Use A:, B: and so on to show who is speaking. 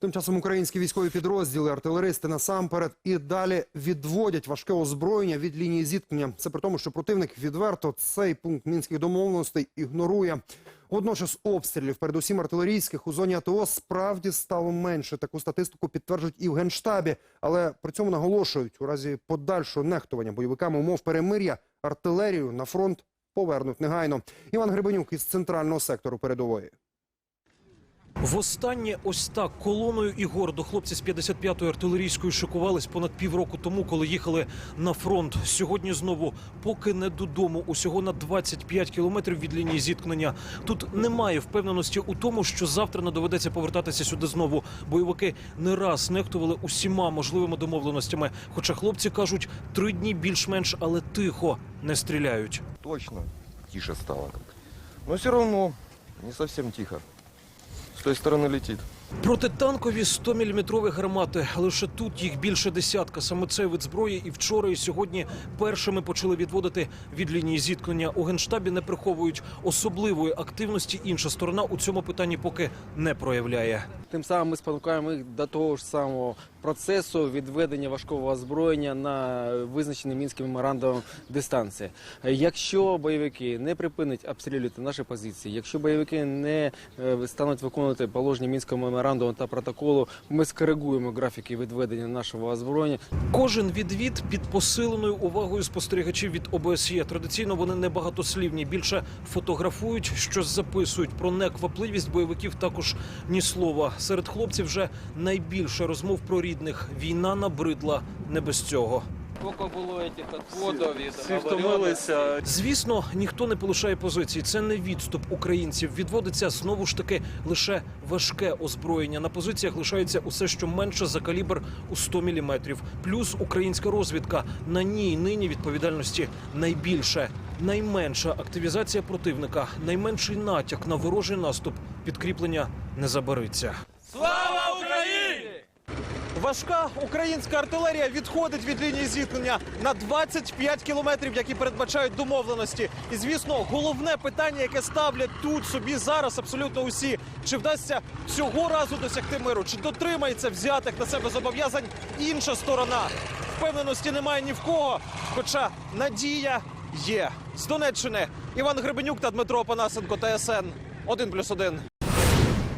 A: Тим часом українські військові підрозділи, артилеристи насамперед і далі відводять важке озброєння від лінії зіткнення. Це при тому, що противник відверто цей пункт мінських домовленостей ігнорує. Водночас обстрілів, передусім артилерійських, у зоні АТО справді стало менше. Таку статистику підтверджують і в генштабі, але при цьому наголошують, у разі подальшого нехтування бойовиками умов перемир'я артилерію на фронт повернуть негайно. Іван Гребенюк із центрального сектору передової.
B: Востаннє ось так колоною і гордо хлопці з 55-ї артилерійської шикувались понад півроку тому, коли їхали на фронт. Сьогодні знову, поки не додому, усього на 25 кілометрів від лінії зіткнення. Тут немає впевненості у тому, що завтра не доведеться повертатися сюди знову. Бойовики не раз нехтували усіма можливими домовленостями. Хоча хлопці кажуть, три дні більш-менш, але тихо не стріляють.
C: точно тише стало. Но все равно не совсем тихо. С той стороны летит.
B: Протитанкові 100-мм гармати. Лише тут їх більше десятка. Саме цей вид зброї і вчора, і сьогодні першими почали відводити від лінії зіткнення. У генштабі не приховують особливої активності. Інша сторона у цьому питанні поки не проявляє.
D: Тим самим ми спонукаємо їх до того ж самого процесу відведення важкого озброєння на визначені мінським меморандумом дистанції. Якщо бойовики не припинять обстрілювати наші позиції, якщо бойовики не е, стануть виконувати положення мінського меморандуму та протоколу, ми скоригуємо графіки відведення нашого озброєння.
B: Кожен відвід під посиленою увагою спостерігачів від ОБСЄ. Традиційно вони небагатослівні, більше фотографують, щось записують. Про неквапливість бойовиків також ні слова. Серед хлопців вже найбільше розмов про рідних. Війна набридла не без цього.
D: Скільки було цих відводів від
E: Всі втомилися.
B: Звісно, ніхто не полишає позиції. Це не відступ українців. Відводиться знову ж таки лише важке озброєння. На позиціях лишається усе, що менше за калібр у 100 міліметрів. Плюс українська розвідка. На ній нині відповідальності найбільше. Найменша активізація противника, найменший натяк на ворожий наступ. Підкріплення не забариться.
E: Слава Україні! Важка українська артилерія відходить від лінії зіткнення на 25 кілометрів, які передбачають домовленості. І звісно, головне питання, яке ставлять тут собі зараз абсолютно усі: чи вдасться цього разу досягти миру, чи дотримається взятих на себе зобов'язань інша сторона? Впевненості немає ні в кого, хоча надія є. З Донеччини Іван Гребенюк та Дмитро Панасенко, ТСН 1+,1.